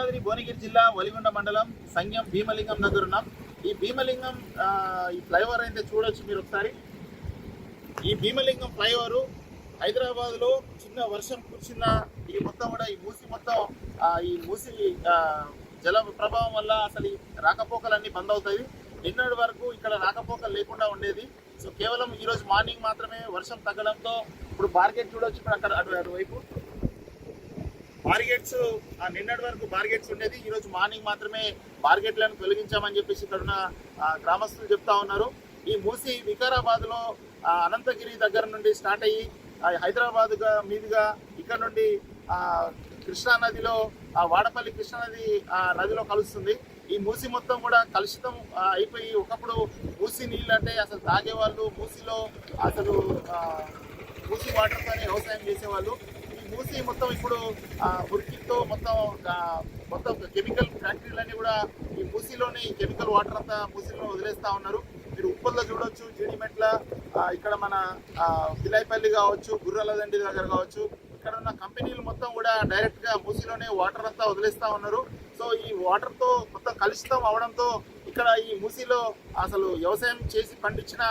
యాదాద్రి భువనగిరి జిల్లా వలిగొండ మండలం సంగం భీమలింగం దగ్గర ఉన్నాం. ఈ భీమలింగం ఈ ఫ్లైఓవర్ అయితే చూడొచ్చు మీరు ఒకసారి. ఈ భీమలింగం ఫ్లైఓవర్ హైదరాబాద్లో చిన్న వర్షం కురిసిన ఈ మొత్తం కూడా ఈ మూసి మొత్తం ఈ మూసి జల ప్రభావం వల్ల అసలు ఈ రాకపోకలన్నీ బంద్ అవుతాయి. నిన్నటి వరకు ఇక్కడ రాకపోకలు లేకుండా ఉండేది. సో కేవలం ఈ రోజు మార్నింగ్ మాత్రమే వర్షం తగ్గడంతో ఇప్పుడు బార్గెట్ చూడొచ్చు ఇక్కడ అక్కడ అటువైపు. బార్గెట్స్ ఆ నిన్నటి వరకు బార్గెట్స్ ఉండేది. ఈరోజు మార్నింగ్ మాత్రమే బార్గెట్లను తొలగించామని చెప్పేసి ఇక్కడ ఉన్న గ్రామస్తులు చెప్తా ఉన్నారు. ఈ మూసి వికారాబాద్లో అనంతగిరి దగ్గర నుండి స్టార్ట్ అయ్యి హైదరాబాద్ మీదుగా ఇక్కడ నుండి కృష్ణా నదిలో వాడపల్లి కృష్ణా నది ఆ, నదిలో కలుస్తుంది. ఈ మూసి మొత్తం కూడా కలుషితం అయిపోయి ఒకప్పుడు మూసి నీళ్ళు అంటే అసలు తాగేవాళ్ళు మూసిలో అసలు మూసి వాటర్తోనే వ్యవసాయం చేసేవాళ్ళు. మూసి మొత్తం ఇప్పుడు ఉరికితో మొత్తం మొత్తం కెమికల్ ఫ్యాక్టరీలన్నీ కూడా ఈ మూసీలోని కెమికల్ వాటర్ అంతా మూసీలో వదిలేస్తూ ఉన్నారు. మీరు ఉప్పల్లో చూడొచ్చు జీడిమెట్ల ఇక్కడ మన పిలాయిపల్లి కావచ్చు గుర్రాల దండి దగ్గర కావచ్చు. ఇక్కడ ఉన్న కంపెనీలు మొత్తం కూడా డైరెక్ట్గా మూసీలోనే వాటర్ అంతా వదిలేస్తూ ఉన్నారు. సో ఈ వాటర్తో మొత్తం కలుషితం అవడంతో ఇక్కడ ఈ మూసీలో అసలు వ్యవసాయం చేసి పండించిన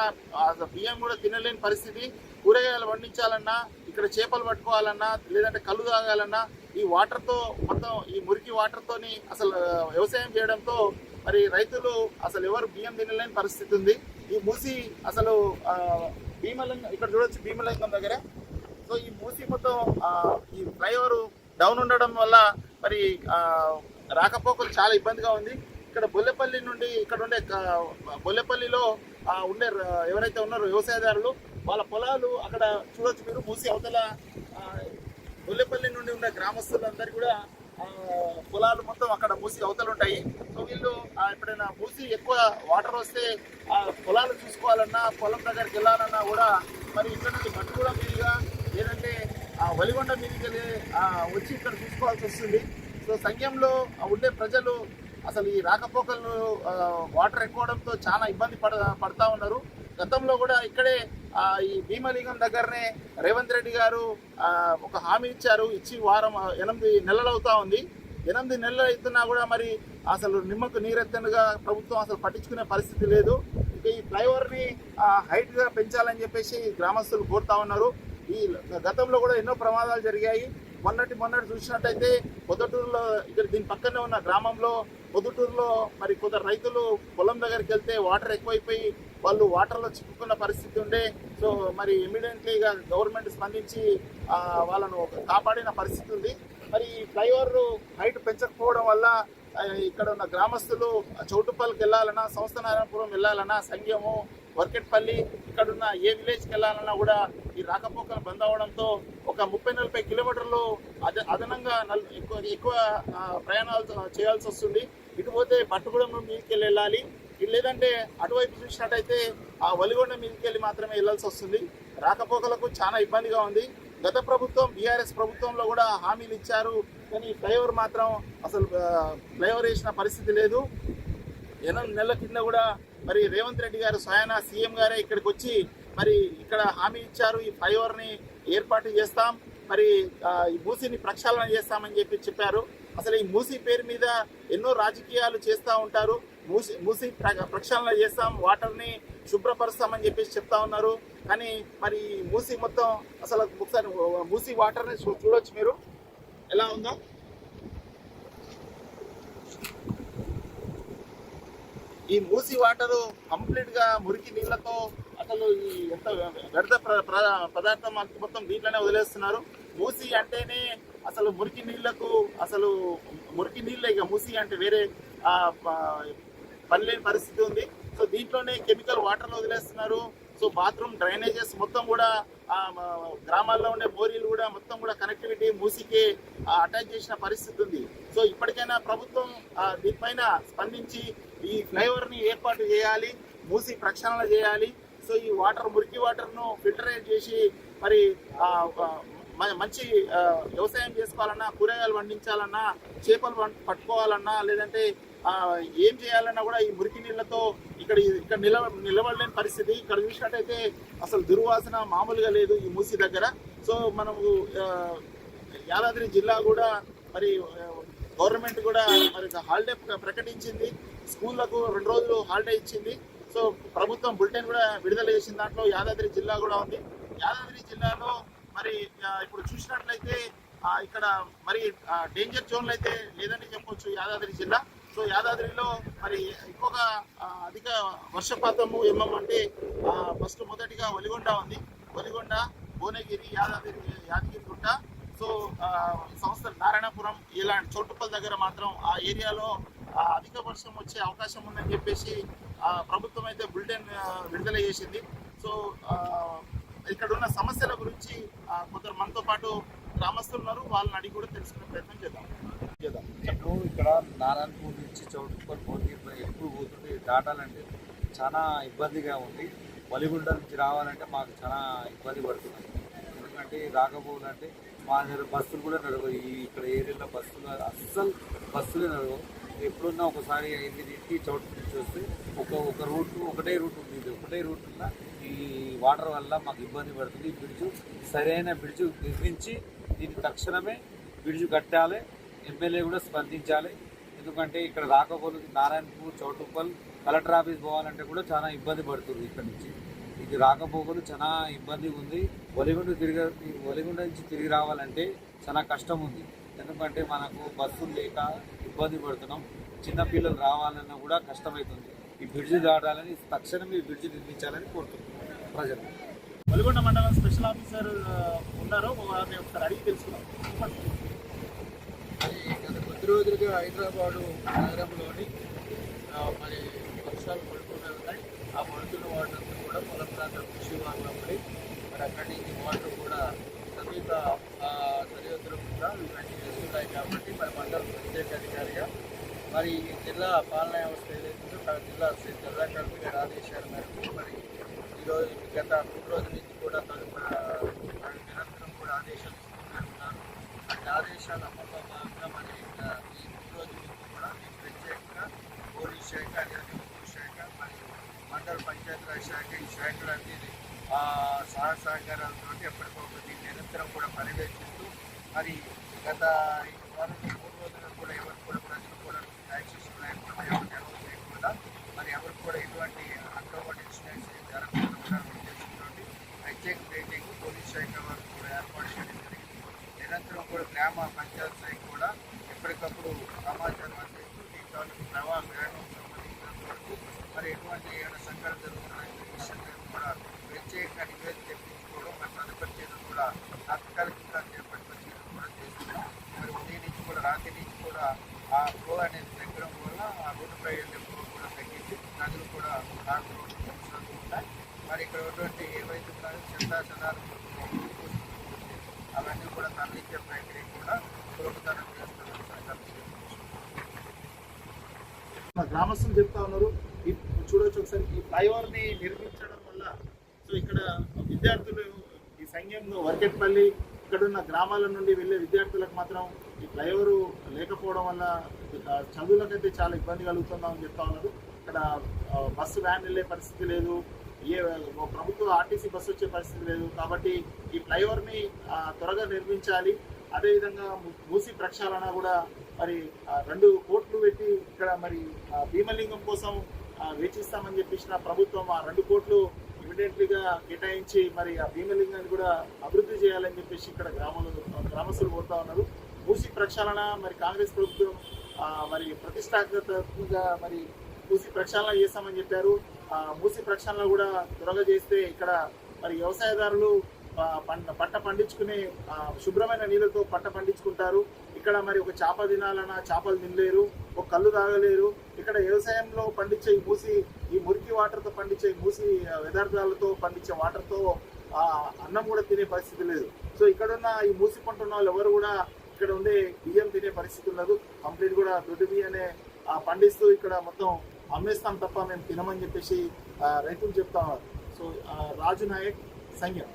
బియ్యం కూడా తినలేని పరిస్థితి. కూరగాయలు పండించాలన్నా ఇక్కడ చేపలు పట్టుకోవాలన్నా లేదంటే కళ్ళు తాగాలన్నా ఈ వాటర్తో మొత్తం ఈ మురికి వాటర్ తోని అసలు వ్యవసాయం చేయడంతో మరి రైతులు అసలు ఎవరు బియ్యం తినలేని పరిస్థితి ఉంది. ఈ మూసి అసలు భీమలింగం ఇక్కడ చూడొచ్చు భీమలింగం దగ్గర. సో ఈ మూసి మొత్తం ఈ ఫ్లైఓవర్ డౌన్ ఉండడం వల్ల మరి రాకపోకలు చాలా ఇబ్బందిగా ఉంది. ఇక్కడ బొల్లెపల్లి నుండి ఇక్కడ ఉండే బొల్లెపల్లిలో ఉండే ఎవరైతే ఉన్నారో వ్యవసాయదారులు వాళ్ళ పొలాలు అక్కడ చూడొచ్చు మీరు. మూసి అవతల గొల్లెపల్లి నుండి ఉండే గ్రామస్తులందరూ కూడా పొలాలు మొత్తం అక్కడ మూసి అవతలు ఉంటాయి. సో వీళ్ళు ఎప్పుడైనా మూసి ఎక్కువ వాటర్ వస్తే ఆ పొలాలు చూసుకోవాలన్నా పొలం దగ్గరికి వెళ్ళాలన్నా కూడా మరి ఇక్కడ నుండి కూడా మీదుగా లేదంటే ఆ వలిగొండ మీదకి వచ్చి ఇక్కడ చూసుకోవాల్సి వస్తుంది. సో సంఘంలో ఉండే ప్రజలు అసలు ఈ రాకపోకలు వాటర్ ఎక్కువడంతో చాలా ఇబ్బంది పడ పడతా ఉన్నారు. గతంలో కూడా ఇక్కడే ఈ భీమలింగం దగ్గరనే రేవంత్ రెడ్డి గారు ఒక హామీ ఇచ్చారు. ఇచ్చి వారం ఎనిమిది నెలలు అవుతా ఉంది. ఎనిమిది నెలలు అవుతున్నా కూడా మరి అసలు నిమ్మకు నీరెత్తనుగా ప్రభుత్వం అసలు పట్టించుకునే పరిస్థితి లేదు. ఇక ఈ ఫ్లైఓవర్ని హైట్గా పెంచాలని చెప్పేసి గ్రామస్తులు కోరుతా ఉన్నారు. ఈ గతంలో కూడా ఎన్నో ప్రమాదాలు జరిగాయి. మొన్నటి మొన్నటి చూసినట్టయితే పొద్దుటూరులో ఇక్కడ దీని పక్కనే ఉన్న గ్రామంలో పొద్దుటూరులో మరి కొందరు రైతులు పొలం దగ్గరికి వెళ్తే వాటర్ ఎక్కువైపోయి వాళ్ళు వాటర్లో చిక్కుకున్న పరిస్థితి ఉండే. సో మరి ఇమీడియట్లీగా గవర్నమెంట్ స్పందించి వాళ్ళను కాపాడిన పరిస్థితి ఉంది. మరి ఈ ఫ్లైఓవర్ హైట్ పెంచకపోవడం వల్ల ఇక్కడ ఉన్న గ్రామస్తులు చౌటుపల్లికి వెళ్ళాలన్నా సంస్థ నారాయణపురం వెళ్ళాలన్నా సంఘము వర్కెట్పల్లి ఇక్కడున్న ఏ విలేజ్కి వెళ్ళాలన్నా కూడా ఈ రాకపోకలు బంద్ అవడంతో ఒక ముప్పై నలభై కిలోమీటర్లు అద అదనంగా నల్ ఎక్కువ ఎక్కువ ప్రయాణాలు చేయాల్సి వస్తుంది. ఇటు పోతే పట్టుగూడెం మీదకి వెళ్ళాలి. లేదంటే అటువైపు చూసినట్టయితే ఆ వలిగొండ మీదకి వెళ్ళి మాత్రమే వెళ్ళాల్సి వస్తుంది. రాకపోకలకు చాలా ఇబ్బందిగా ఉంది. గత ప్రభుత్వం బీఆర్ఎస్ ప్రభుత్వంలో కూడా హామీలు ఇచ్చారు. కానీ ఫ్లైఓవర్ మాత్రం అసలు ఫ్లైఓవర్ వేసిన పరిస్థితి లేదు. ఎనిమిది నెలల కింద కూడా మరి రేవంత్ రెడ్డి గారు స్వయాన సీఎం గారే ఇక్కడికి వచ్చి మరి ఇక్కడ హామీ ఇచ్చారు. ఈ ఫ్లైఓవర్ని ఏర్పాటు చేస్తాం. మరి ఈ మూసీని ప్రక్షాళన చేస్తామని చెప్పి చెప్పారు. అసలు ఈ మూసీ పేరు మీద ఎన్నో రాజకీయాలు చేస్తూ ఉంటారు. మూసి మూసి ప్ర- ప్రక్షాళన చేస్తాం వాటర్ని శుభ్రపరుస్తామని చెప్పేసి చెప్తా ఉన్నారు. కానీ మరి మూసి మొత్తం అసలు ఒకసారి మూసి వాటర్ని చూ- చూడొచ్చు మీరు. ఎలా ఉందో? ఈ మూసి వాటర్ కంప్లీట్గా మురికి నీళ్ళతో అసలు ఈ ఎంత వ్యర్థ ప్ర- ప్ర- పదార్థం మొత్తం దీంట్లోనే వదిలేస్తున్నారు. మూసి అంటేనే అసలు మురికి నీళ్ళకు అసలు మురికి నీళ్ళే ఇక. మూసి అంటే వేరే పనిలేని పరిస్థితి ఉంది. సో దీంట్లోనే కెమికల్ వాటర్ వదిలేస్తున్నారు. సో బాత్రూమ్ డ్రైనేజెస్ మొత్తం కూడా గ్రామాల్లో ఉండే బోరీలు కూడా మొత్తం కూడా కనెక్టివిటీ మూసికి అటాచ్ చేసిన పరిస్థితి ఉంది. సో ఇప్పటికైనా ప్రభుత్వం దీనిపైన స్పందించి ఈ ఫ్లైఓవర్ని ఏర్పాటు చేయాలి మూసి ప్రక్షాళన చేయాలి. సో ఈ వాటర్ మురికి వాటర్ను ఫిల్టరేట్ చేసి మరి మంచి వ్యవసాయం చేసుకోవాలన్నా కూరగాయలు పండించాలన్నా చేపలు పట్టుకోవాలన్నా లేదంటే ఏం చేయాలన్నా కూడా ఈ మురికి నీళ్ళతో ఇక్కడ ఇక్కడ నిలవ నిలబడలేని పరిస్థితి. ఇక్కడ చూసినట్టయితే అసలు దుర్వాసన మామూలుగా లేదు ఈ మూసి దగ్గర. సో మనము యాదాద్రి జిల్లా కూడా మరి గవర్నమెంట్ కూడా మరి హాలిడే ప్రకటించింది. స్కూళ్ళకు రెండు రోజులు హాలిడే ఇచ్చింది. సో ప్రభుత్వం బులెటిన్ కూడా విడుదల చేసిన దాంట్లో. యాదాద్రి జిల్లా కూడా ఉంది. యాదాద్రి జిల్లాలో మరి ఇప్పుడు చూసినట్లయితే ఇక్కడ మరి డేంజర్ జోన్లు అయితే లేదని చెప్పొచ్చు యాదాద్రి జిల్లా. సో యాదాద్రిలో మరి ఎక్కువగా అధిక వర్షపాతము ఏమంటే ఫస్ట్ మొదటిగా ఒలిగొండ ఉంది. ఒలిగొండ భువనగిరి యాదాద్రి యాదగిరి గుట్ట. సో సంస్థ నారాయణపురం ఇలాంటి చోటుపల్ దగ్గర మాత్రం ఆ ఏరియాలో అధిక వర్షం వచ్చే అవకాశం ఉందని చెప్పేసి ప్రభుత్వం అయితే బులెటిన్ విడుదల చేసింది. సో ఇక్కడ ఉన్న సమస్యల గురించి కొందరు మనతో పాటు గ్రామస్తులు ఉన్నారు. వాళ్ళని అడిగి కూడా తెలుసుకునే ప్రయత్నం చేద్దాం. చేద్దాం. చెట్లు ఇక్కడ నారాయణపూర్ నుంచి చౌటుకొని భువనగిరి ఎప్పుడు పోతుంటే దాటాలంటే చాలా ఇబ్బందిగా ఉంది. వలిగుండ నుంచి రావాలంటే మాకు చాలా ఇబ్బంది పడుతున్నాయి ఎందుకంటే రాకపోవాలంటే మా దగ్గర బస్సులు కూడా నడవవు. ఇక్కడ ఏరియాలో బస్సులు అస్సలు బస్సులే నడవవు. ఎప్పుడున్నా ఒకసారి ఎనిమిదింటికి చౌటు నుంచి వస్తే ఒక ఒక రూట్ ఒకటే రూట్ ఉంది. ఇది ఒకటే రూట్ ఉన్నా ఈ వాటర్ వల్ల మాకు ఇబ్బంది పడుతుంది. ఈ బ్రిడ్జు సరైన బ్రిడ్జు నిర్మించి దీన్ని తక్షణమే బ్రిడ్జు కట్టాలి. ఎమ్మెల్యే కూడా స్పందించాలి. ఎందుకంటే ఇక్కడ రాకపోలు నారాయణపూర్ చౌటుప్పల్ కలెక్టర్ ఆఫీస్ పోవాలంటే కూడా చాలా ఇబ్బంది పడుతుంది ఇక్కడ నుంచి. ఇది రాకపోకలు చాలా ఇబ్బంది ఉంది. ఒలిగుండ తిరిగి ఒలిగుండ నుంచి తిరిగి రావాలంటే చాలా కష్టం ఉంది. ఎందుకంటే మనకు బస్సులు లేక ఇబ్బంది పడుతున్నాం. చిన్నపిల్లలు రావాలన్నా కూడా కష్టమవుతుంది ఈ బ్రిడ్జ్ దాటాలని తక్షణం ఈ బ్రిడ్జ్ నిర్మించాలని కోరుతున్నాం. ప్రజలు. వలిగొండ మండలం స్పెషల్ ఆఫీసర్ ఉన్నారు? వారిని ఒకసారి అడిగి. అది గత కొద్ది రోజులుగా హైదరాబాదు నగరంలోని మరి వర్షాలు పడుతూనే ఉన్నాయి. ఆ పడుతున్న వాటంతా కూడా పొలం ప్రాంతం కృషి వాహనం పడి మరి అక్కడి నుంచి వాటర్ కూడా సమీప సరిహద్దులు కూడా ఇవన్నీ వేస్తున్నాయి కాబట్టి మరి మండల ప్రత్యేక అధికారిగా మరి జిల్లా పాలనా వ్యవస్థ ఏదైతుందో జిల్లా జిల్లా కలెక్టర్ గారి ఆదేశాల మేరకు మరి గత మూడు రోజుల నుంచి కూడా తదుపరి నిరంతరం కూడా ఆదేశాలు తీసుకుంటున్నారు అంటే ఆదేశాల అమల్లో భాగంగా మరి ఈ మూడు రోజుల నుంచి కూడా నేను ప్రత్యేకంగా పోలీస్ శాఖ అదేవిధంగా శాఖ మరియు మండల పంచాయతీరాజ్ శాఖ ఈ శాఖలన్నీ ఆ, సహా సహకారాలతో ఎప్పటికప్పుడు దీన్ని నిరంతరం కూడా పర్యవేక్షిస్తూ మరి గత ఈ వారం మూడు రోజులు కూడా ఎవరు కూడా ప్రజలు కూడా యాక్సెస్ లేకుండా ఎవరు నిల్వ చేయకుండా మరి ఎవరు కూడా ఎటువంటి అక్టోబర్ ఇన్సిడెంట్స్ జరగకుండా ఉండాలని ఉద్దేశంతో ప్రత్యేక మీటింగ్ పోలీస్ శాఖ వారు కూడా ఏర్పాటు చేయడం జరిగింది నిరంతరం కూడా గ్రామ పంచాయతీ స్థాయి కూడా ఎప్పటికప్పుడు సమాచారం అందిస్తూ ఈ ప్రవాహ వేగం సంబంధించినంత వరకు మరి ఎటువంటి ఏమైనా సంఘటన జరుగుతున్నాయి విషయంలో కూడా ప్రత్యేకంగా నివేదిక తెప్పించుకోవడం మరి తదుపరి చర్యలు కూడా తాత్కాలికంగా చేపట్టిన చర్యలు కూడా చేస్తున్నాం. మరి ఉదయం నుంచి కూడా రాత్రి నుంచి కూడా ఆ ఫ్లో అనేది తగ్గడం వల్ల ఆ రోడ్డుపై వెళ్ళే ఫ్లో కూడా తగ్గించి నదులు కూడా కాకు ఉంటాయి మరి ఇక్కడ ఉన్నటువంటి ఏవైతే ఉన్నాయో చెత్త చెదాలు అవన్నీ కూడా తరలించే ప్రక్రియ కూడా సులభతరం చేస్తున్నారు మా గ్రామస్తులు చెప్తా ఉన్నారు చూడొచ్చు ఒకసారి ఈ ఫ్లైఓవర్ని నిర్మించడం వల్ల సో ఇక్కడ విద్యార్థులు ఈ సంఘంలో వర్కెట్పల్లి ఇక్కడ ఉన్న గ్రామాల నుండి వెళ్ళే విద్యార్థులకు మాత్రం ఈ ఫ్లైఓవర్ లేకపోవడం వల్ల చదువులకైతే చాలా ఇబ్బంది కలుగుతుందని చెప్తా ఉన్నారు. ఇక్కడ బస్సు వ్యాన్ వెళ్ళే పరిస్థితి లేదు. ఏ ఓ ప్రభుత్వ ఆర్టీసీ బస్సు వచ్చే పరిస్థితి లేదు. కాబట్టి ఈ ఫ్లైఓవర్ని త్వరగా నిర్మించాలి. అదేవిధంగా మూసి ప్రక్షాళన కూడా మరి రెండు కోట్లు పెట్టి ఇక్కడ మరి భీమలింగం కోసం వేచిస్తామని చెప్పేసిన ప్రభుత్వం ఆ రెండు కోట్లు ఇమీడియట్లీగా కేటాయించి మరి ఆ భీమలింగాన్ని కూడా అభివృద్ధి చేయాలని చెప్పేసి ఇక్కడ గ్రామంలో గ్రామస్తులు కోరుతా ఉన్నారు. మూసి ప్రక్షాళన మరి కాంగ్రెస్ ప్రభుత్వం మరి ప్రతిష్టాత్మకంగా మరి మూసి ప్రక్షాళన చేస్తామని చెప్పారు. మూసి ప్రక్షాళన కూడా త్వరగా చేస్తే ఇక్కడ మరి వ్యవసాయదారులు పంట పంట పండించుకునే శుభ్రమైన నీళ్ళతో పంట పండించుకుంటారు. ఇక్కడ మరి ఒక చేప తినాలన్నా చేపలు తినలేరు ఒక కళ్ళు తాగలేరు. ఇక్కడ వ్యవసాయంలో పండించే ఈ మూసి ఈ మురికి వాటర్తో పండించే మూసి వ్యదార్థాలతో వ్యర్థాలతో పండించే వాటర్తో అన్నం కూడా తినే పరిస్థితి లేదు. సో ఇక్కడున్న ఈ మూసి పంట ఉన్న వాళ్ళు ఎవరు కూడా ఇక్కడ ఉండే బియ్యం తినే పరిస్థితి ఉండదు. కంప్లీట్ కూడా దొడ్డు బియ్యనే పండిస్తూ ఇక్కడ మొత్తం అమ్మేస్తాం తప్ప మేము తినమని చెప్పేసి రైతులు చెప్తా ఉన్నారు. సో రాజు నాయక్ సంఘం